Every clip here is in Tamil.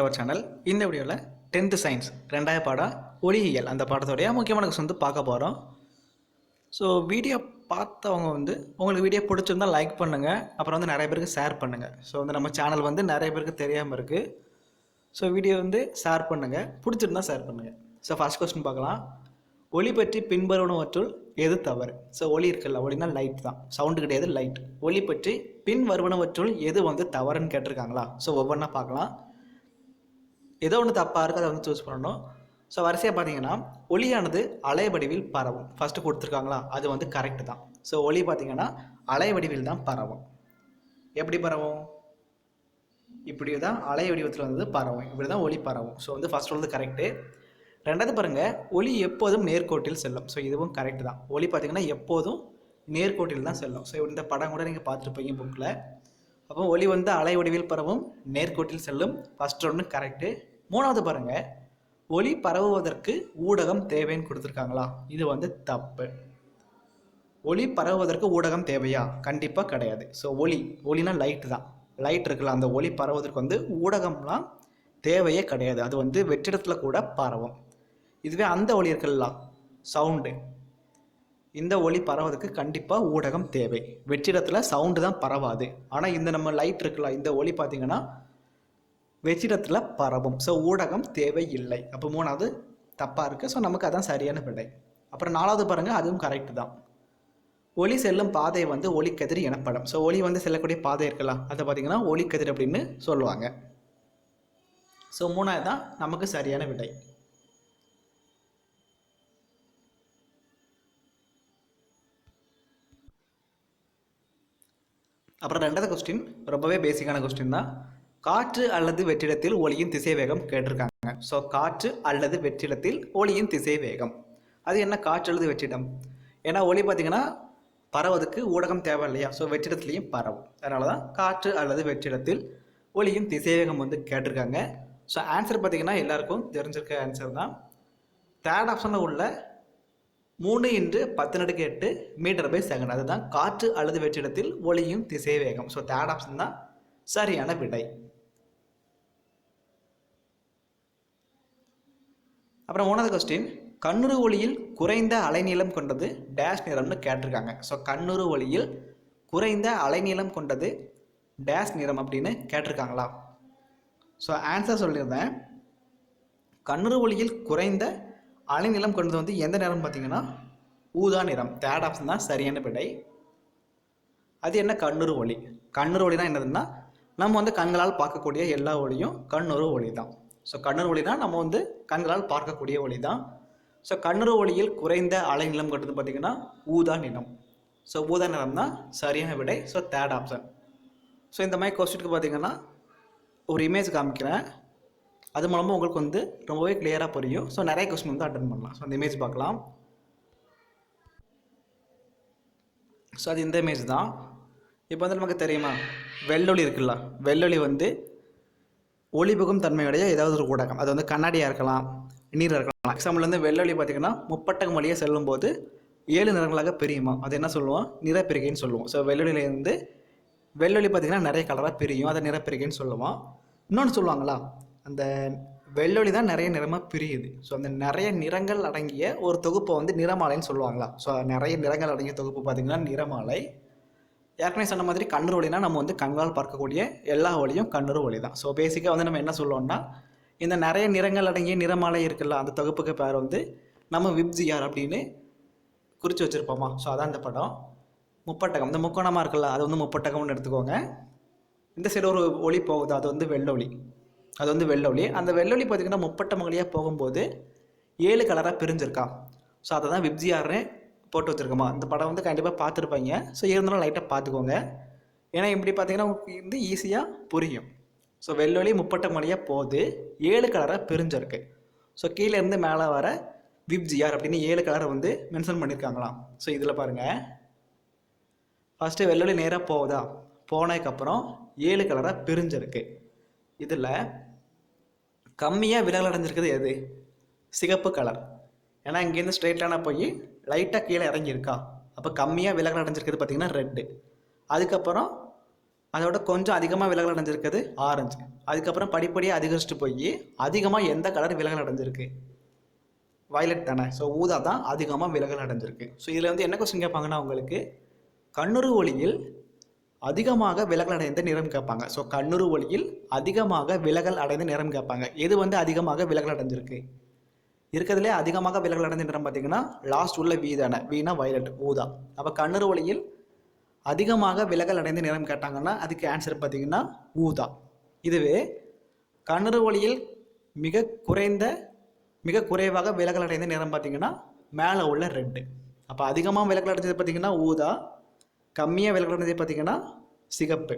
டவர் அவர் சேனல் இந்த வீடியோவில் டென்த்து சயின்ஸ் ரெண்டாவது பாடம் ஒளியியல். அந்த பாடத்தோடைய முக்கியமான கொஸ்டின் வந்து பார்க்க போகிறோம் ஸோ வீடியோ பார்த்தவங்க வந்து உங்களுக்கு வீடியோ பிடிச்சிருந்தா லைக் பண்ணுங்கள் அப்புறம் வந்து நிறைய பேருக்கு ஷேர் பண்ணுங்கள் ஸோ வந்து நம்ம சேனல் வந்து நிறைய பேருக்கு தெரியாமல் இருக்குது ஸோ வீடியோ வந்து ஷேர் பண்ணுங்கள் பிடிச்சிருந்தா ஷேர் பண்ணுங்கள் ஸோ ஃபர்ஸ்ட் கொஸ்டின் பார்க்கலாம். ஒளி பற்றி பின்வருவனவற்றுள் எது தவறு? ஸோ ஒளி இருக்குல்ல ஒளினா லைட் தான். சவுண்டு கிடையாது லைட் ஒளி பற்றி பின் வருவனவற்றுள் எது வந்து தவறுன்னு கேட்டிருக்காங்களா? ஸோ ஒவ்வொன்றா பார்க்கலாம். ஏதோ ஒன்று தப்பாக இருக்குது அதை வந்து சூஸ் பண்ணணும். ஸோ வரிசையாக பார்த்தீங்கன்னா ஒளியானது அலைவடிவில் பரவும். ஃபஸ்ட்டு கொடுத்துருக்காங்களா? அது வந்து கரெக்டு தான். ஸோ ஒளி பார்த்தீங்கன்னா அலைவடிவில் தான் பரவும். எப்படி பரவும்? இப்படி தான் அலை வடிவத்தில் வந்து பரவும். இப்படி தான் ஒளி பரவும். ஸோ வந்து ஃபஸ்ட் வந்து கரெக்டு ரெண்டாவது பாருங்கள் ஒளி எப்போதும் நேர்கோட்டில் செல்லும். ஸோ இதுவும் கரெக்டு தான். ஒளி பார்த்தீங்கன்னா எப்போதும் நேர்கோட்டில் தான் செல்லும். ஸோ இந்த படம் கூட நீங்கள் பார்த்துருப்பீங்க புக்கில் அப்போ ஒளி வந்து அலை வடிவில் பரவும் நேர்கோட்டில் செல்லும். ஃபஸ்ட் ஒன்று கரெக்டு மூணாவது பாருங்கள் ஒளி பரவுவதற்கு ஊடகம் தேவைன்னு கொடுத்துருக்காங்களா? இது வந்து தப்பு. ஒளி பரவுவதற்கு ஊடகம் தேவையா? கண்டிப்பாக கிடையாது. ஸோ ஒளி ஒளினா லைட் தான். லைட் இருக்குல்ல அந்த ஒளி பரவுவதற்கு வந்து ஊடகம்லாம் தேவையே கிடையாது. அது வந்து வெற்றிடத்தில் கூட பரவும். இதுவே அந்த ஒளி இருக்குல்ல சவுண்டு இந்த ஒளி பரவதுக்கு கண்டிப்பாக ஊடகம் தேவை. வெற்றிடத்தில் சவுண்டு தான் பரவாது. ஆனால் இந்த நம்ம லைட் இருக்குல்ல இந்த ஒளி பார்த்தீங்கன்னா வெற்றிடத்தில் பரவும். ஸோ ஊடகம் தேவை இல்லை அப்போ மூணாவது தப்பாக இருக்குது ஸோ நமக்கு அதான் சரியான விடை. அப்புறம் நாலாவது பாருங்கள் அதுவும் கரெக்டு தான். ஒளி செல்லும் பாதை வந்து ஒளிக்கதிர் எனப்படும். ஸோ ஒளி வந்து செல்லக்கூடிய பாதை இருக்கலாம் அதை பார்த்தீங்கன்னா ஒளிக்கதிர் அப்படின்னு சொல்லுவாங்க. ஸோ மூணாவது தான் நமக்கு சரியான விடை. அப்புறம் ரெண்டாவது கொஸ்டின் ரொம்பவே பேசிக்கான கொஸ்டின் தான். காற்று அல்லது வெற்றிடத்தில் ஒளியின் திசை வேகம் கேட்டிருக்காங்க. ஸோ காற்று அல்லது வெற்றிடத்தில் ஒளியின் திசை வேகம் அது என்ன காற்று அல்லது வெற்றிடம்? ஏன்னா ஒளி பார்த்தீங்கன்னா பரவதுக்கு ஊடகம் தேவை இல்லையா? ஸோ வெற்றிடத்துலேயும் பரவும். அதனால தான் காற்று அல்லது வெற்றிடத்தில் ஒளியின் திசைவேகம் வந்து கேட்டிருக்காங்க. ஸோ ஆன்சர் பார்த்தீங்கன்னா எல்லாருக்கும் தெரிஞ்சிருக்க ஆன்சர் தான். தேர்ட் ஆப்ஷனில் உள்ள மூணு இன்று பத்து நடுக்கு எட்டு மீட்டர் பை செகண்ட் அதுதான் காற்று அல்லது வெற்றிடத்தில் ஒளியும் திசைவேகம். ஸோ தேர்ட் ஆப்ஷன் தான் சரியான விடை. அப்புறம் மூணாவது கொஸ்டின் கண்ணுறு ஒளியில் குறைந்த அலைநீளம் கொண்டது டேஷ் நிறம்னு கேட்டிருக்காங்க. ஸோ கண்ணுறு ஒளியில் குறைந்த அலைநீளம் கொண்டது டேஷ் நிறம் அப்படின்னு கேட்டிருக்காங்களா? ஸோ ஆன்சர் சொல்லியிருந்தேன். கண்ணுறு ஒளியில் குறைந்த அலைநிலம் கொண்டது வந்து எந்த நிறம் பார்த்தீங்கன்னா ஊதா நிறம். தேர்ட் ஆப்ஷன் தான் சரியான விடை அது என்ன? கண்ணுறு ஒளி. கண்ணுறு ஒளினா என்னதுன்னா நம்ம வந்து கண்களால் பார்க்கக்கூடிய எல்லா ஒளியும் கண்ணுறு ஒளி தான் ஸோ கண்ணர் ஒளி தான் நம்ம வந்து கண்களால் பார்க்கக்கூடிய ஒளி தான். ஸோ கண்ணர் ஒளியில் குறைந்த அலைநிலம் கட்டுறது பார்த்திங்கன்னா ஊதா நிறம். ஸோ ஊதா நிறம் தான் சரியான விடை. ஸோ தேர்ட் ஆப்ஷன் ஸோ இந்த மாதிரி கொஸ்டினுக்கு பார்த்தீங்கன்னா ஒரு இமேஜ் காமிக்கிறேன். அது மூலமாக உங்களுக்கு வந்து ரொம்பவே கிளியராக புரியும். ஸோ நிறைய கொஸ்டின் வந்து அட்டன் பண்ணலாம். ஸோ அந்த இமேஜ் பார்க்கலாம். ஸோ அது இந்த இமேஜ் தான். இப்போ வந்து நமக்கு தெரியுமா? வெள்ளொளி இருக்குல்ல? வெள்ளொளி வந்து ஒளிபுகும் தன்மையுடைய ஏதாவது ஒரு ஊடகம். அது வந்து கண்ணாடியாக இருக்கலாம் நீர் இருக்கலாம். எக்ஸாம்பிள் வந்து வெள்ளொளி பார்த்திங்கன்னா முப்பட்டகம் வழியாக செல்லும்போது ஏழு நிறங்களாக பிரியுமா அது என்ன சொல்லுவோம் நிறப்பிரிகைன்னு சொல்லுவோம் ஸோ வெள்ளொலியிலேருந்து வெள்ளொளி பார்த்திங்கன்னா நிறைய கலராக பிரியும். அதை நிறப்பிரிகைன்னு சொல்லுவோம் இன்னொன்று சொல்லுவாங்களா? அந்த வெள்ளொளி தான் நிறைய நிறமாக பிரியுது. ஸோ அந்த நிறைய நிறங்கள் அடங்கிய ஒரு தொகுப்பை வந்து நிறமாலைன்னு சொல்லுவாங்களா? ஸோ நிறைய நிறங்கள் அடங்கிய தொகுப்பு பார்த்திங்கன்னா நிறமாலை. ஏற்கனவே சொன்ன மாதிரி கண்ணூர் ஒளினா நம்ம வந்து கண்களால் பார்க்கக்கூடிய எல்லா ஒளியும் கண்ணூர் ஒளி தான். ஸோ பேசிக்காக வந்து நம்ம என்ன சொல்லுவோம்னா இந்த நிறைய நிறங்கள் அடங்கிய நிறமாலை இருக்குல்ல அந்த தொகுப்புக்கு பேர் வந்து நம்ம விப்ஜிஆர் அப்படின்னு குறித்து வச்சுருப்போமா. ஸோ அதான் இந்த படம். முப்பட்டகம். இந்த முக்கோணமாக இருக்குல்ல அது வந்து முப்பட்டகம்னு எடுத்துக்கோங்க. இந்த சைடு ஒரு ஒளி போகுது அது வந்து வெள்ளொளி. அது வந்து வெள்ளொளி. அந்த வெள்ளொளி பார்த்திங்கன்னா முப்பட்டம் வழியாக போகும்போது ஏழு கலராக பிரிஞ்சிருக்கா. ஸோ அதை தான் விப்ஜிஆர்னு போட்டு வச்சுருக்கோமா? இந்த படம் வந்து கண்டிப்பாக பார்த்துருப்பாங்க. ஸோ இருந்தாலும் லைட்டாக பார்த்துக்கோங்க. ஏன்னா இப்படி பார்த்தீங்கன்னா உங்களுக்கு வந்து ஈஸியாக புரியும். ஸோ வெள்ளொலி முப்பட்ட வழியாக போகுது. ஏழு கலராக பிரிஞ்சிருக்கு. ஸோ கீழேருந்து மேலே வர விப்ஜிஆர் அப்படின்னு ஏழு கலரை வந்து மென்ஷன் பண்ணியிருக்காங்களாம் ஸோ இதில் பாருங்கள் ஃபஸ்ட்டு வெள்ளொலி நேராக போகுதா? போனதுக்கப்புறம் ஏழு கலராக பிரிஞ்சிருக்கு. இதில் கம்மியாக விலகல் அடைஞ்சிருக்குது எது? சிகப்பு கலர் ஏன்னா இங்கேருந்து ஸ்ட்ரெயிட்டான போய் லைட்டாக கீழே இறங்கியிருக்கா. அப்போ கம்மியாக விலகல் அடைஞ்சிருக்குது பார்த்திங்கன்னா ரெட்டு அதுக்கப்புறம் அதோட கொஞ்சம் அதிகமாக விலகல் அடைஞ்சிருக்குது ஆரஞ்சு அதுக்கப்புறம் படிப்படியாக அதிகரிச்சுட்டு போய் அதிகமாக எந்த கலர் விலகல் அடைஞ்சிருக்கு? வயலட் தானே. ஸோ ஊதா தான் அதிகமாக விலகல் அடைஞ்சிருக்கு. ஸோ இதில் வந்து என்ன கொஸ்டின் கேட்பாங்கன்னா உங்களுக்கு கண்ணுறு ஒளியில் அதிகமாக விலகல் அடைந்த நிறம் கேட்பாங்க. ஸோ கண்ணுறு ஒளியில் அதிகமாக விலகல் அடைந்த நிறம் கேட்பாங்க. எது வந்து அதிகமாக விலகல் அடைஞ்சிருக்கு? இருக்கிறதுலே அதிகமாக விலகல் அடைந்த நிறம் பார்த்தீங்கன்னா லாஸ்ட் உள்ள வீ தானே. வீணா வயலட் ஊதா அப்போ கண்ணுறு ஒளியில் அதிகமாக விலகல் அடைந்த நிறம் கேட்டாங்கன்னா அதுக்கு ஆன்சர் பார்த்தீங்கன்னா ஊதா இதுவே கண்ணுறு ஒளியில் மிக குறைந்த மிக குறைவாக விலகல் அடைந்த நிறம் பார்த்தீங்கன்னா மேலே உள்ள ரெட்டு அப்போ அதிகமாக விலகல் அடைஞ்சது பார்த்தீங்கன்னா ஊதா கம்மியாக விலகல் அடைஞ்சது பார்த்தீங்கன்னா சிகப்பு.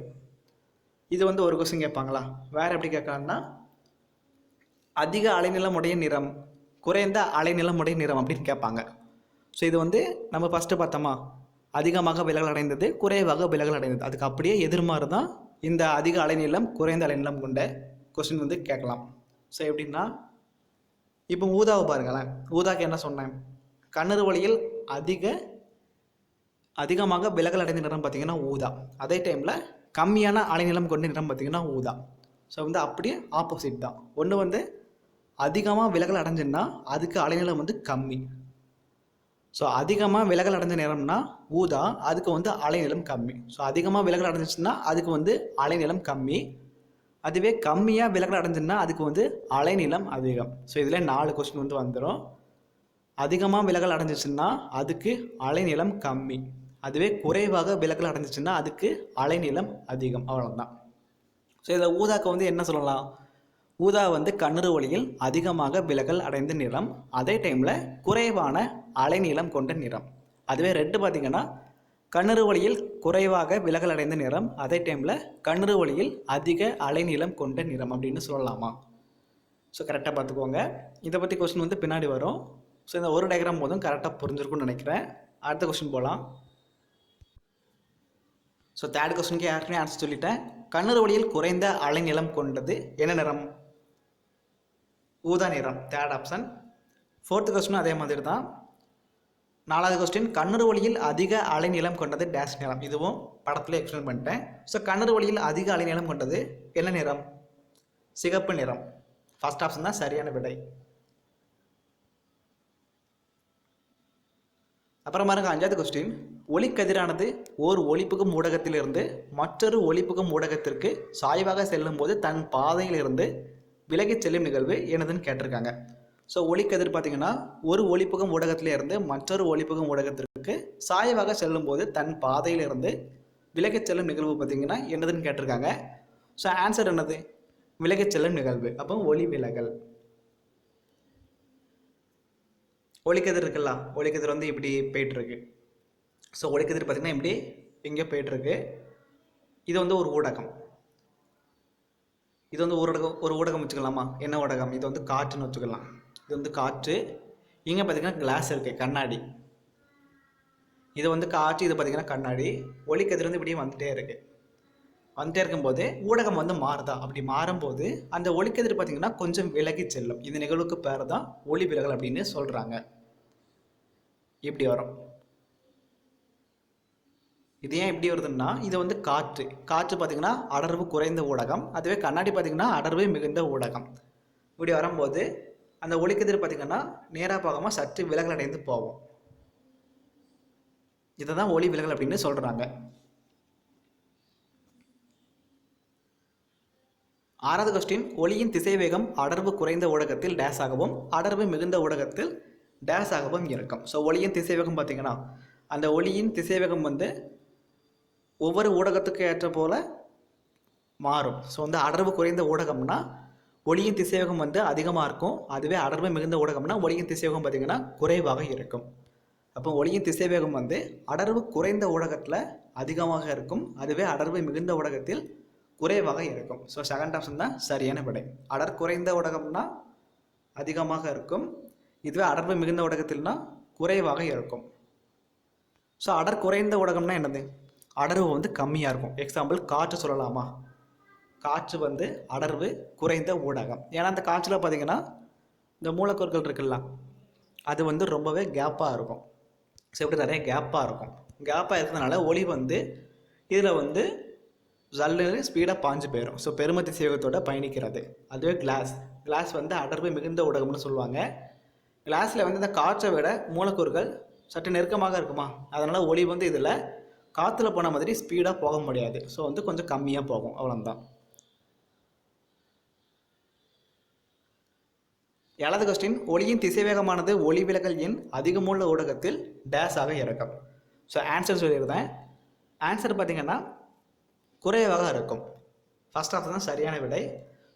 இது வந்து ஒரு கொஸ்டின் கேட்பாங்களா? வேறு எப்படி கேட்கலான்னா அதிக அலைநிலம் உடைய நிறம் குறைந்த அலைநிலமுடைய நிறம் அப்படின்னு கேட்பாங்க. ஸோ இது வந்து நம்ம ஃபஸ்ட்டு பார்த்தோமா? அதிகமாக விலகல் அடைந்தது குறைவாக விலகல் அடைந்தது. அதுக்கு அப்படியே எதிர்மாறு தான் இந்த அதிக அலைநிலம் குறைந்த அலைநிலம் கொண்ட கொஸ்டின் வந்து கேட்கலாம். ஸோ எப்படின்னா இப்போ ஊதாவை பாருங்களேன். ஊதாக்கு என்ன சொன்னேன்? கண்ணறு வழியில் அதிக அதிகமாக விலகல் அடைந்த நிறம் பார்த்தீங்கன்னா ஊதா. அதே டைமில் கம்மியான அலைநிலம் கொண்ட நிறம் பார்த்தீங்கன்னா ஊதா. ஸோ வந்து அப்படியே ஆப்போசிட் தான். ஒன்று வந்து அதிகமாக விலகல் அடைஞ்சுன்னா அதுக்கு அலைநிலம் வந்து கம்மி. ஸோ அதிகமாக விலகல் அடைஞ்ச நிறம்னா ஊதா அதுக்கு வந்து அலைநிலம் கம்மி. ஸோ அதிகமாக விலகல் அடைஞ்சிச்சுன்னா அதுக்கு வந்து அலைநிலம் கம்மி. அதுவே கம்மியாக விலகல் அடைஞ்சுன்னா அதுக்கு வந்து அலைநிலம் அதிகம். ஸோ இதில் நாலு கொஸ்டின் வந்து வந்துடும் அதிகமாக விலகல் அடைஞ்சிச்சுன்னா அதுக்கு அலைநிலம் கம்மி. அதுவே குறைவாக விலகல் அடைஞ்சிச்சுன்னா அதுக்கு அலைநிலம் அதிகம். அவ்வளோதான் ஸோ இதில் ஊதாக்கு வந்து என்ன சொல்லலாம்? ஊதா வந்து கண்ணுறு ஒளியில் அதிகமாக விலகல் அடைந்த நிறம் அதே டைமில் குறைவான அலைநீளம் கொண்ட நிறம். அதுவே ரெட்டு பார்த்தீங்கன்னா கண்ணுறு ஒளியில் குறைவாக விலகல் அடைந்த நிறம் அதே டைமில் கண்ணுறு ஒளியில் அதிக அலைநீளம் கொண்ட நிறம் அப்படின்னு சொல்லலாமா? ஸோ கரெக்டாக பார்த்துக்கோங்க இதை பற்றி கொஸ்டின் வந்து பின்னாடி வரும். ஸோ இந்த ஒரு டயக்ராம் போதும் கரெக்டாக புரிஞ்சிருக்கும்னு நினைக்கிறேன். அடுத்த கொஸ்டின் போகலாம் ஸோ தேர்ட் கொஸ்டினுக்கு ஏற்கனவே ஆன்சர் சொல்லிட்டேன். கண்ணுறு ஒளியில் குறைந்த அலைநிலம் கொண்டது என்ன நிறம்? ஊதா நிறம் தேர்ட் ஆப்ஷன் ஃபோர்த்து கொஸ்டினும் அதே மாதிரி தான். நாலாவது கொஸ்டின் கண்ணுறு ஒளியில் அதிக அலைநீளம் கொண்டது டேஷ் நிறம். இதுவும் படத்தில் எக்ஸ்பிளைன் பண்ணிட்டேன். ஸோ கண்ணுறு ஒளியில் அதிக அலைநீளம் கொண்டது என்ன நிறம்? சிகப்பு நிறம். ஃபஸ்ட் ஆப்ஷன் தான் சரியான விடை. அப்புறம் பாருங்க அஞ்சாவது கொஸ்டின் ஒளிக்கதிரானது ஓர் ஒளிப்புகும் ஊடகத்திலிருந்து மற்றொரு ஒளிப்புகும் ஊடகத்திற்கு சாய்வாக செல்லும் போது தன் பாதையிலிருந்து விலகிச் செல்லும் நிகழ்வு என்னதுன்னு கேட்டிருக்காங்க. ஸோ ஒளிக்கதிர் பார்த்தீங்கன்னா ஒரு ஒளிப்பகம் ஊடகத்திலிருந்து மற்றொரு ஒளிப்புகும் ஊடகத்திற்கு சாயவாக செல்லும் போது தன் பாதையிலிருந்து விலகிச் செல்லும் நிகழ்வு பார்த்தீங்கன்னா என்னதுன்னு கேட்டிருக்காங்க. ஸோ ஆன்சர் என்னது? விலகிச் செல்லும் நிகழ்வு. அப்போ ஒளி விலகல் ஒளிக்கதிர் இருக்குல்ல? ஒளிக்கதிர் வந்து இப்படி போயிட்டுருக்கு. ஸோ ஒளிக்கதிர் பார்த்திங்கன்னா இப்படி இங்கே போயிட்டுருக்கு. இது வந்து ஒரு ஊடகம். இது வந்து ஊடகம் ஒரு ஊடகம் வச்சுக்கலாமா? என்ன ஊடகம்? இது வந்து காற்றுன்னு வச்சுக்கலாம். இது வந்து காற்று. இங்கே பார்த்தீங்கன்னா கிளாஸ் இருக்குது கண்ணாடி. இது வந்து காற்று இது பார்த்தீங்கன்னா கண்ணாடி. ஒளிக்கதிர் வந்து இப்படியே வந்துகிட்டே இருக்குது வந்துட்டே இருக்கும்போது ஊடகம் வந்து மாறுதா? அப்படி மாறும்போது அந்த ஒளிக்கதிர் பார்த்தீங்கன்னா கொஞ்சம் விலகி செல்லும். இந்த நிகழ்வுக்கு பேர் தான் ஒளி விலகல் அப்படின்னு சொல்கிறாங்க இப்படி வரும். இது ஏன் இப்படி வருதுன்னா இது வந்து காற்று. காற்று பார்த்திங்கன்னா அடர்வு குறைந்த ஊடகம். அதுவே கண்ணாடி பார்த்தீங்கன்னா அடர்வு மிகுந்த ஊடகம். இப்படி வரும்போது அந்த ஒளிக்கதிர் பார்த்திங்கன்னா நேராக போகாமல் சற்று விலகல் அடைந்து போவோம் இதை தான் ஒளி விலகல் அப்படின்னு சொல்கிறாங்க ஆறாவது கொஸ்டின் ஒளியின் திசைவேகம் அடர்வு குறைந்த ஊடகத்தில் டேஸ் ஆகவும் அடர்வு மிகுந்த ஊடகத்தில் டேஸ் ஆகவும் இருக்கும். ஸோ ஒளியின் திசைவேகம் பார்த்திங்கன்னா அந்த ஒளியின் திசைவேகம் வந்து ஒவ்வொரு ஊடகத்துக்கு ஏற்ற போல் மாறும். ஸோ வந்து அடர்வு குறைந்த ஊடகம்னா ஒளியின் திசைவேகம் வந்து அதிகமாக இருக்கும். அதுவே அடர்வு மிகுந்த ஊடகம்னா ஒளியின் திசைவேகம் பார்த்திங்கன்னா குறைவாக இருக்கும். அப்போ ஒளியின் திசைவேகம் வந்து அடர்வு குறைந்த ஊடகத்தில் அதிகமாக இருக்கும். அதுவே அடர்வு மிகுந்த ஊடகத்தில் குறைவாக இருக்கும். ஸோ செகண்ட் ஆப்ஷன் தான் சரியான விடை. அடர் குறைந்த ஊடகம்னா அதிகமாக இருக்கும். இதுவே அடர்வு மிகுந்த ஊடகத்தில்னா குறைவாக இருக்கும். ஸோ அடர் குறைந்த ஊடகம்னா என்னது? அடர்வு வந்து கம்மியாக இருக்கும். எக்ஸாம்பிள் காற்று சொல்லலாமா? காற்று வந்து அடர்வு குறைந்த ஊடகம். ஏன்னா அந்த காற்றில் பார்த்தீங்கன்னா இந்த மூலக்கூறுகள் இருக்குல்ல அது வந்து ரொம்பவே கேப்பாக இருக்கும். ஸோ நிறைய கேப்பாக இருக்கும். கேப்பாக இருக்கிறதுனால ஒளி வந்து இதில் வந்து ஜல்லுன்னு ஸ்பீடாக பாஞ்சு போயிடும் ஸோ பெருமதி சேவகத்தோட பயணிக்கிறது. அதுவே கிளாஸ் கிளாஸ் வந்து அடர்வு மிகுந்த ஊடகம்னு சொல்லுவாங்க. கிளாஸில் வந்து இந்த காற்றை விட மூலக்கூறுகள் சற்று நெருக்கமாக இருக்குமா? அதனால் ஒளி வந்து இதில் காற்றுல போன மாதிரி ஸ்பீடாக போக முடியாது. ஸோ வந்து கொஞ்சம் கம்மியாக போகும். அவ்வளோதான் ஏழாவது கொஸ்டின் ஒளியின் திசைவேகமானது ஒளி விலகல் எண் அதிகமுள்ள ஊடகத்தில் டேஸ் ஆக இருக்கும். ஸோ ஆன்சர் சொல்லியிருந்தேன். ஆன்சர் பார்த்தீங்கன்னா குறைவாக இருக்கும். ஃபர்ஸ்ட் ஆஃப் தான் சரியான விடை.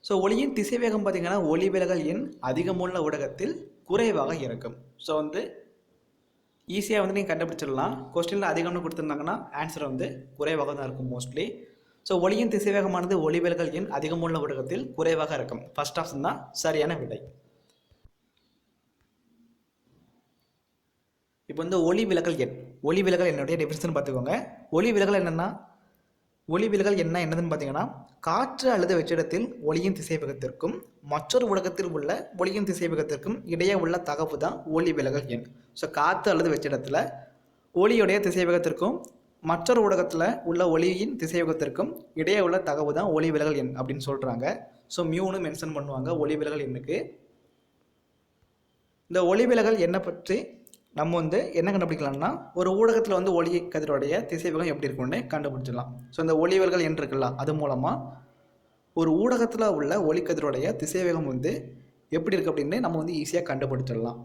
ஸோ ஒளியின் திசைவேகம் பார்த்தீங்கன்னா ஒளி விலகல் எண் அதிகமுள்ள ஊடகத்தில் குறைவாக இருக்கும். ஸோ வந்து ஈஸியாக வந்து நீங்கள் கண்டுபிடிச்சிடலாம். கொஸ்டினில் அதிகம்னு கொடுத்துருந்தாங்கன்னா ஆன்சர் வந்து குறைவாக தான் இருக்கும் மோஸ்ட்லி ஸோ ஒளியின் திசைவேகமானது ஒளி விலகல் எண் அதிகமுள்ள ஊடகத்தில் குறைவாக இருக்கும். ஃபர்ஸ்ட் ஆப்ஷன் தான் சரியான விடை. இப்போ வந்து ஒளி விலகல் எண். ஒளி விலகல் என்னுடைய டெஃபினிஷன் பார்த்துக்கோங்க. ஒளி விலகல் என்னென்னா ஒளி விலகல் என்ன என்னதுன்னு பார்த்தீங்கன்னா காற்று அல்லது வெற்றிடத்தில் ஒளியின் திசைவேகத்திற்கும் மற்றொரு ஊடகத்தில் உள்ள ஒளியின் திசைவேகத்திற்கும் இடையே உள்ள தகவு தான் ஒளி விலகல் எண். ஸோ காற்று அல்லது வெற்றிடத்தில் ஒளியுடைய திசைவேகத்திற்கும் மற்றொரு ஊடகத்தில் உள்ள ஒளியின் திசைவேகத்திற்கும் இடையே உள்ள தகவு தான் ஒளி விலகல் எண் அப்படின்னு சொல்கிறாங்க ஸோ மியூனு மென்ஷன் பண்ணுவாங்க ஒளி விலகல் எண்ணுக்கு. இந்த ஒளி விலகல் எண்ணை பற்றி நம்ம வந்து என்ன கண்டுபிடிக்கலாம்னா ஒரு ஊடகத்தில் வந்து ஒளி கதிரோடைய திசைவேகம் எப்படி இருக்கும்னு கண்டுபிடிச்சிடலாம். ஸோ இந்த ஒளிவல்கள் என்று இருக்கலாம் இருக்குல்ல அது மூலமாக ஒரு ஊடகத்தில் உள்ள ஒளிக்கதிரோடைய திசைவேகம் வந்து எப்படி இருக்குது அப்படின்னு நம்ம வந்து ஈஸியாக கண்டுபிடிச்சிடலாம்.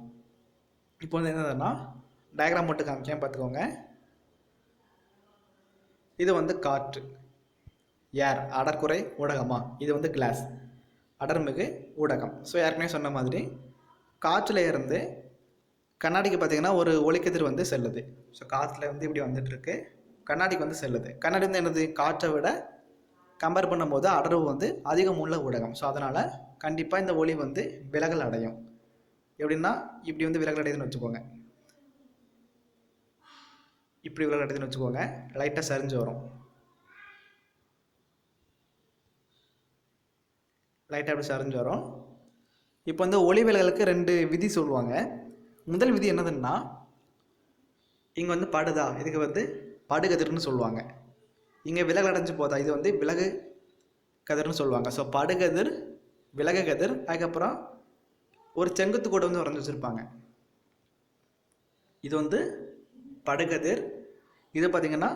இப்போ வந்து என்னதுன்னா டயக்ராம் மட்டும் காமிக்கேன் பார்த்துக்கோங்க. இது வந்து காற்று. ஏர் அடர்குறை ஊடகமா? இது வந்து கிளாஸ் அடர்மிகு ஊடகம். ஸோ ஏற்கனவே சொன்ன மாதிரி காற்றுல இருந்து கண்ணாடிக்கு பார்த்தீங்கன்னா ஒரு ஒளிக்கதிர் வந்து செல்லுது. ஸோ காற்றுல வந்து இப்படி வந்துட்டு இருக்கு கண்ணாடிக்கு வந்து செல்லுது. கண்ணாடி வந்து என்னது? காற்றை விட கம்பேர் பண்ணும்போது அடர்வு வந்து அதிகம் உள்ள ஊடகம். ஸோ அதனால் கண்டிப்பாக இந்த ஒளி வந்து விலகல் அடையும். எப்படின்னா இப்படி வந்து விலகல் அடையுதுன்னு வச்சுக்கோங்க. இப்படி விலகல் அடையுதுன்னு வச்சுக்கோங்க. லைட்டாக சரிஞ்சு வரும். லைட்டாக அப்படி சரிஞ்சு வரும். இப்போ வந்து ஒளி விலகலுக்கு ரெண்டு விதி சொல்லுவாங்க. முதல் விதி என்னதுன்னா இங்கே வந்து படுதா? இதுக்கு வந்து படுகதிர்னு சொல்லுவாங்க. இங்கே விலகல் அடைஞ்சு போதா? இது வந்து விலகு கதிர்னு சொல்லுவாங்க. ஸோ படுகதிர் விலகு கதிர் அதுக்கப்புறம் ஒரு செங்குத்து கூட வந்து வரைஞ்சி வச்சுருப்பாங்க. இது வந்து படுகதிர். இது பார்த்திங்கன்னா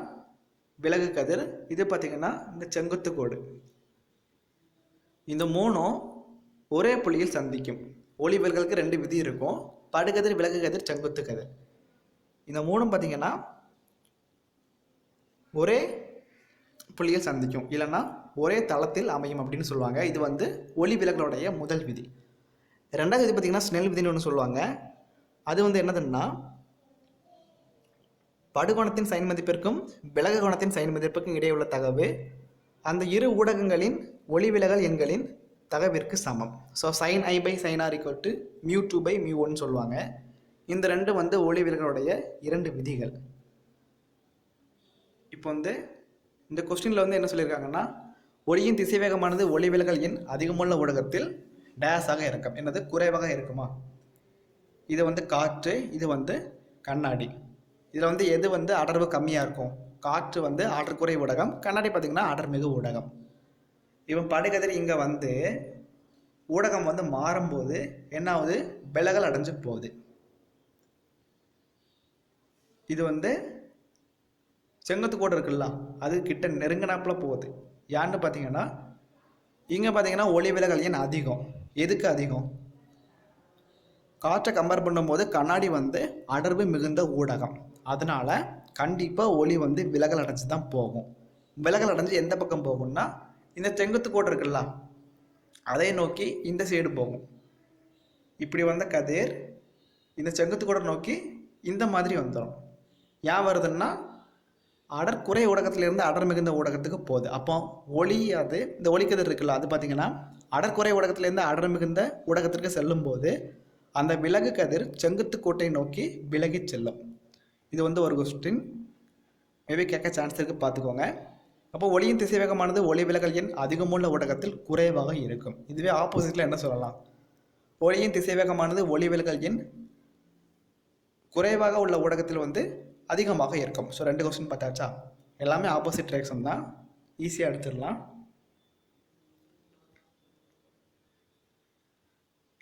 விலகு கதிர். இது பார்த்திங்கன்னா இந்த செங்குத்து கோடு. இந்த மூணும் ஒரே புள்ளியில் சந்திக்கும். ஒளிவர்களுக்கு ரெண்டு விதி இருக்கும். படுகதிர் விலகு கதிர் செங்குத்து கதிர். இந்த மூணும் பார்த்தீங்கன்னா ஒரே புள்ளியில் சந்திக்கும். இல்லைன்னா ஒரே தளத்தில் அமையும் அப்படின்னு சொல்லுவாங்க. இது வந்து ஒளி விலகலுடைய முதல் விதி. ரெண்டாவது விதி பார்த்தீங்கன்னா ஸ்னெல் விதின்னு ஒன்று சொல்லுவாங்க. அது வந்து என்னதுன்னா படுகோணத்தின் சைன் மதிப்பிற்கும் விலகு கோணத்தின் சைன் மதிப்பிற்கும் இடையே உள்ள தகவு. அந்த இரு ஊடகங்களின் ஒளி விலகல் எண்களின் தகவிற்கு சமம். So sine I by sine R equal to mu two by mu ஒன்னு சொல்லுவாங்க. இந்த ரெண்டு வந்து ஒளிவிலகலுடைய இரண்டு விதிகள். இப்போ வந்து இந்த கொஸ்டினில் வந்து என்ன சொல்லியிருக்காங்கன்னா ஒளியின் திசைவேகமானது ஒளி விலகல் எண் அதிகமுள்ள ஊடகத்தில் டேஸாக இருக்கும். என்னது? குறைவாக இருக்குமா? இது வந்து காற்று இது வந்து கண்ணாடி. இதில் வந்து எது வந்து அடர்வு கம்மியாக இருக்கும்? காற்று வந்து அடர்குறை ஊடகம் கண்ணாடி பார்த்திங்கன்னா அடர்மிகு ஊடகம். இவன் படுகதிர் இங்கே வந்து ஊடகம் வந்து மாறும்போது என்ன ஆகுது விலகல் அடைஞ்சு போகுது. இது வந்து செங்கத்து கோடு இருக்குல்ல அது கிட்ட நெருங்கினாப்புல போகுது. யான்னு பார்த்தீங்கன்னா இங்கே பார்த்தீங்கன்னா ஒளி விலகல் ஏன் அதிகம். எதுக்கு அதிகம்? காற்றை கம்பேர் பண்ணும்போது கண்ணாடி வந்து அடர்வு மிகுந்த ஊடகம். அதனால் கண்டிப்பாக ஒளி வந்து விலகல் அடைஞ்சு தான் போகும். விலகல் அடைஞ்சு எந்த பக்கம் போகும்னா இந்த செங்குத்து கோடு இருக்குல்ல அதை நோக்கி இந்த சைடு போகும். இப்படி வந்த கதிர் இந்த செங்குத்து கோடை நோக்கி இந்த மாதிரி வந்துடும் ஏன் வருதுன்னா அடர் குறை ஊடகத்திலிருந்து அடர் மிகுந்த ஊடகத்துக்கு போகுது. அப்போ ஒளி அது இந்த ஒளிக்கதிர் இருக்குல்ல அது பார்த்திங்கன்னா அடர்குறை ஊடகத்திலேருந்து அடர் மிகுந்த ஊடகத்திற்கு செல்லும்போது அந்த விலகு கதிர் செங்குத்து கோட்டை நோக்கி விலகி செல்லும். இது வந்து ஒரு கொஸ்டின் மேபி கேட்க சான்ஸ் இருக்குது பார்த்துக்கோங்க. அப்போ ஒளியின் திசைவேகமானது ஒளி விலகல் எண் அதிகமுள்ள ஊடகத்தில் குறைவாக இருக்கும். இதுவே ஆப்போசிட்டில் என்ன சொல்லலாம்? ஒளியின் திசைவேகமானது ஒளி விலகல் எண் குறைவாக உள்ள ஊடகத்தில் வந்து அதிகமாக இருக்கும். ஸோ ரெண்டு கொஸ்டின் பார்த்தாச்சா? எல்லாமே ஆப்போசிட் ரியாக்ஷன் தான். ஈஸியாக அடிச்சிடலாம்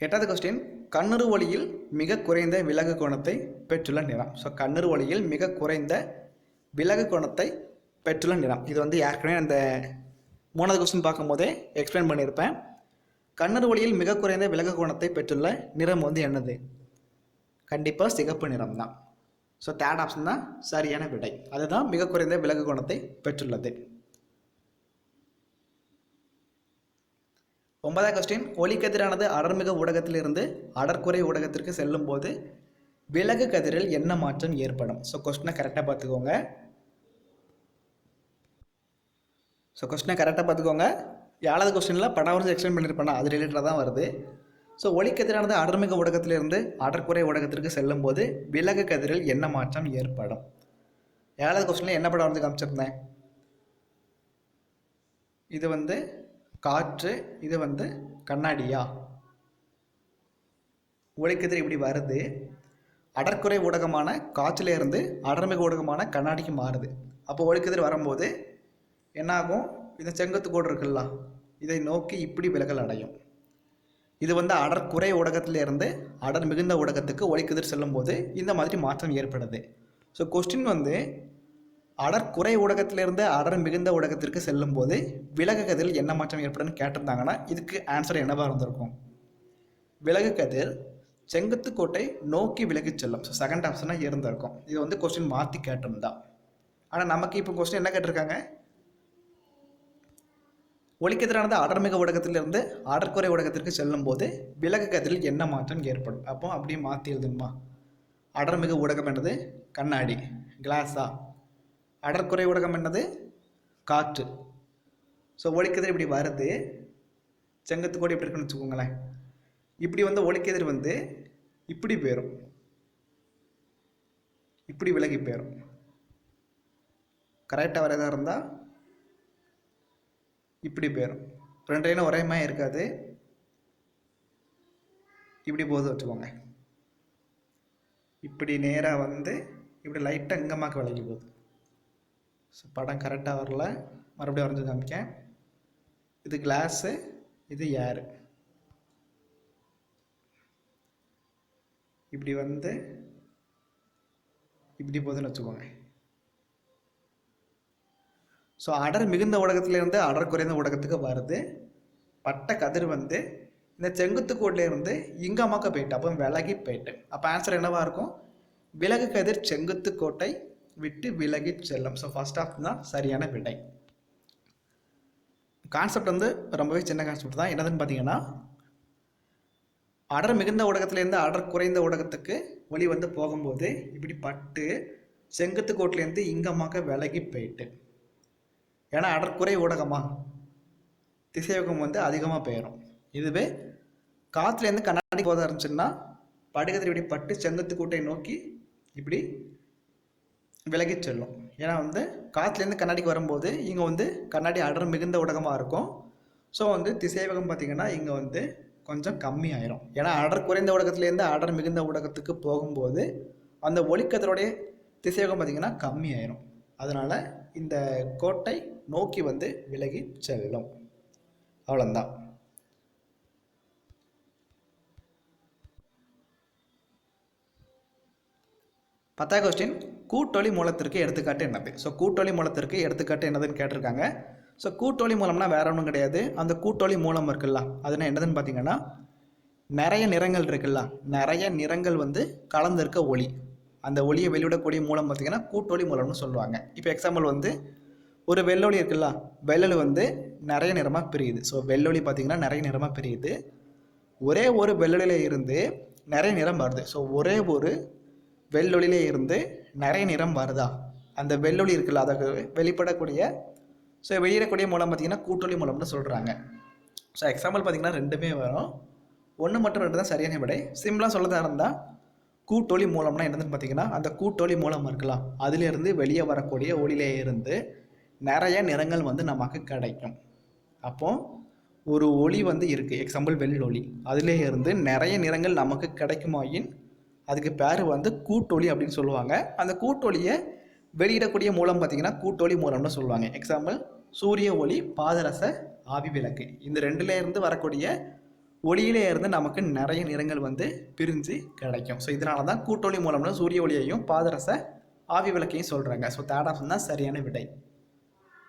எட்டாவது கொஸ்டின் கண்ணுறு ஒளியில் மிக குறைந்த விலகு கோணத்தை பெற்றுள்ள நிறம். ஸோ கண்ணுறு ஒளியில் மிக குறைந்த விலகு கோணத்தை பெற்றுள்ள நிறம் இது வந்து ஏற்கனவே அந்த மூணாவது கொஸ்டின் பார்க்கும்போதே எக்ஸ்பிளைன் பண்ணியிருப்பேன். கண்ணர் ஒளியில் மிக குறைந்த விலகு கோணத்தை பெற்றுள்ள நிறம் வந்து என்னது? கண்டிப்பாக சிகப்பு நிறம் தான். ஸோ தேர்ட் ஆப்ஷன் தான் சரியான விடை. அதுதான் மிக குறைந்த விலகு கோணத்தை பெற்றுள்ளது. ஒன்பதாம் கொஸ்டின் ஒளிக்கதிரானது அடர்மிக ஊடகத்திலிருந்து அடர்குறை ஊடகத்திற்கு செல்லும் போது விலகு கதிரில் என்ன மாற்றம் ஏற்படும்? ஸோ கொஸ்டினை கரெக்டாக பார்த்துக்கோங்க. ஸோ கொஸ்டினை கரெக்டாக பார்த்துக்கோங்க. ஏழாவது கொஸ்டினில் படம் வரைஞ்சு எக்ஸ்பிளைன் பண்ணியிருப்பேன் அது ரிலேட்டடாக தான் வருது. ஸோ ஒளிக்கதிரானது அடர்மிக ஊடகத்திலிருந்து அடர்குறை ஊடகத்திற்கு செல்லும் போது விலகு கதிரில் என்ன மாற்றம் ஏற்படும்? ஏழாவது கொஸ்டினில் என்ன படம் வந்து காமிச்சிருந்தேன்? இது வந்து காற்று இது வந்து கண்ணாடியா? ஒளிக்கதிர் இப்படி வருது. அடர்குறை ஊடகமான காற்றிலிருந்து அடர்மிக ஊடகமான கண்ணாடிக்கு மாறுது. அப்போ ஒளிக்கதிர் வரும்போது என்னாகும்? இந்த செங்கத்து கோடு இருக்குல்ல இதை நோக்கி இப்படி விலகல் அடையும். இது வந்து அடர் குறை ஊடகத்திலிருந்து அடர் மிகுந்த ஊடகத்துக்கு ஒளிக்கதிர் செல்லும்போது இந்த மாதிரி மாற்றம் ஏற்படுது. ஸோ கொஸ்டின் வந்து அடர் குறை ஊடகத்திலிருந்து அடர் மிகுந்த ஊடகத்திற்கு செல்லும்போது விலகு கதிரில் என்ன மாற்றம் ஏற்படும்னு கேட்டிருந்தாங்கன்னா இதுக்கு ஆன்சர் என்னவாக இருந்திருக்கும்? விலகு கதிர் செங்குத்து கோட்டை நோக்கி விலகிச் செல்லும். ஸோ செகண்ட் ஆப்ஷனாக இருந்திருக்கும். இது வந்து கொஸ்டின் மாற்றி கேட்டிருந்தா. ஆனால் நமக்கு இப்போ கொஸ்டின் என்ன கேட்டிருக்காங்க? ஒளிக்கதிரானது அடர்மிக ஊடகத்திலிருந்து அடர்குறை ஊடகத்திற்கு செல்லும்போது விலகு கதிரில் என்ன மாற்றம் ஏற்படும்? அப்போ அப்படியே மாற்றி எழுதணுமா? அடர்மிக ஊடகம் என்னது? கண்ணாடி கிளாஸா? அடர்குறை ஊடகம் என்னது? காற்று. ஸோ ஒளிக்கதிர் இப்படி வருது. செங்கத்து கோடி இப்படி இருக்குன்னு வச்சுக்கோங்களேன். இப்படி வந்து ஒளிக்கதிர் வந்து இப்படி போயிடும் இப்படி விலகி போயிடும் கரெக்டாக வரதாக இருந்தால் இப்படி போயிடும் ரெண்டு லைனும் ஒரே மாதிரி இருக்காது. இப்படி போது வச்சுக்கோங்க. இப்படி நேராக வந்து இப்படி லைட்டாக இங்கமாக்க விலகி போகுது. ஸோ படம் கரெக்டாக வரல. மறுபடியும் வரைஞ்சி காமிக்கேன். இது கிளாஸு இது ஏரு இப்படி வந்து இப்படி போகுதுன்னு வச்சுக்கோங்க. ஸோ அடர் மிகுந்த ஊடகத்திலேருந்து அடர் குறைந்த ஊடகத்துக்கு வருது. பட்ட கதிர் வந்து இந்த செங்குத்து கோட்டிலேருந்து இங்கமாக்க போயிட்டு அப்போ விலகி போயிட்டு. அப்போ ஆன்சர் என்னவாக இருக்கும்? விலகு கதிர் செங்குத்து கோட்டை விட்டு விலகி செல்லும். ஸோ ஃபர்ஸ்ட் ஆஃப் தான் சரியான விடை. கான்செப்ட் வந்து ரொம்பவே சின்ன கான்செப்ட் தான். என்னதுன்னு பார்த்தீங்கன்னா அடர் மிகுந்த ஊடகத்துலேருந்து அடர் குறைந்த ஊடகத்துக்கு ஒளி வந்து போகும்போது இப்படி பட்டு செங்குத்து கோட்டிலேருந்து இங்கமாக விலகி போயிட்டு. ஏன்னா அடற்குறை ஊடகமாக திசைவேகம் வந்து அதிகமாக போயிடும் இதுவே காற்றுலேருந்து கண்ணாடி போத ஆரம்பிச்சுன்னா படுகதிரி இப்படி பட்டு செங்கத்து கூட்டை நோக்கி இப்படி விலகி செல்லும். ஏன்னா வந்து காற்றுலேருந்து கண்ணாடிக்கு வரும்போது இங்கே வந்து கண்ணாடி அடர் மிகுந்த ஊடகமாக இருக்கும். ஸோ வந்து திசைவேகம் பார்த்திங்கன்னா இங்கே வந்து கொஞ்சம் கம்மி ஆயிரும். ஏன்னா அடர் குறைந்த ஊடகத்துலேருந்து அடர் மிகுந்த ஊடகத்துக்கு போகும்போது அந்த ஒளிக்கதிரோடைய திசைவேகம் பார்த்திங்கன்னா கம்மி ஆயிரும். அதனால் இந்த கோட்டை நோக்கி வந்து விலகி செல்லும். அவ்வளோந்தான் பத்தாவது கொஸ்டின் கூட்டொலி மூலத்திற்கு எடுத்துக்காட்டு என்னது? ஸோ கூட்டொலி மூலத்திற்கு எடுத்துக்காட்டு என்னதுன்னு கேட்டிருக்காங்க. ஸோ கூட்டொலி மூலம்னா வேற ஒன்றும் கிடையாது. அந்த கூட்டொலி மூலம் இருக்குல்ல அதுனா என்னதுன்னு பார்த்தீங்கன்னா நிறைய நிறங்கள் இருக்குல்ல நிறைய நிறங்கள் வந்து கலந்திருக்க ஒளி. அந்த ஒளியை வெளிவிடக்கூடிய மூலம் பார்த்தீங்கன்னா கூட்டொலி மூலம்னு சொல்லுவாங்க. இப்போ எக்ஸாம்பிள் வந்து ஒரு வெள்ளொளி இருக்குல்ல வெள்ளொளி வந்து நிறைய நிறமாக பிரியுது. ஸோ வெள்ளொளி பார்த்திங்கன்னா நிறைய நிறமாக பிரியுது. ஒரே ஒரு வெள்ளொளியில இருந்து நிறைய நிறம் வருது. ஸோ ஒரே ஒரு வெள்ளொலியிலே இருந்து நிறைய நிறம் வருதா? அந்த வெள்ளொளி இருக்குல்ல அதை வெளிப்படக்கூடிய ஸோ வெளியிடக்கூடிய மூலம் பார்த்தீங்கன்னா கூட்டொலி மூலம்னு சொல்கிறாங்க ஸோ எக்ஸாம்பிள் பார்த்திங்கன்னா ரெண்டுமே வரும். ஒன்று மட்டும் ரெண்டு தான் சரியான விடை. சிம்பிளாக சொல்லதாக இருந்தால் கூட்டொலி மூலம்னா என்னதுன்னு பார்த்தீங்கன்னா அந்த கூட்டொலி மூலம் இருக்கலாம். அதிலிருந்து வெளியே வரக்கூடிய ஒளியிலே இருந்து நிறைய நிறங்கள் வந்து நமக்கு கிடைக்கும். அப்போது ஒரு ஒளி வந்து இருக்குது எக்ஸாம்பிள் வெள்ளொளி. அதிலே இருந்து நிறைய நிறங்கள் நமக்கு கிடைக்குமாயின் அதுக்கு பேர் வந்து கூட்டொலி அப்படின்னு சொல்லுவாங்க. அந்த கூட்டொலியை வெளியிடக்கூடிய மூலம் பார்த்திங்கன்னா கூட்டொலி மூலம்னு சொல்லுவாங்க. எக்ஸாம்பிள் சூரிய ஒளி பாதரச ஆவி விளக்கு இந்த ரெண்டுலேருந்து வரக்கூடிய ஒளியிலே இருந்து நமக்கு நிறைய நிறங்கள் வந்து பிரிஞ்சு கிடைக்கும். ஸோ இதனால தான் கூட்டொளி மூலம்னு சூரிய ஒளியையும் பாதரச ஆவி விளக்கையும் சொல்கிறாங்க ஸோ தேர்ட் ஆப்ஷன் தான் சரியான விடை.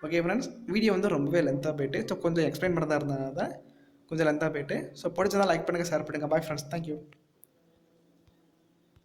ஓகே ஃப்ரெண்ட்ஸ் வீடியோ வந்து ரொம்பவே லென்த்தாக போயிட்டு ஸோ கொஞ்சம் எக்ஸ்பிளைன் பண்ணுறதா இருந்ததுனால தான் கொஞ்சம் லென்த்தாக போயிட்டு ஸோ பிடிச்சதான் லைக் பண்ணுங்கள் ஷேர் பண்ணுங்கள் பாய் ஃப்ரெண்ட்ஸ் தேங்க்யூ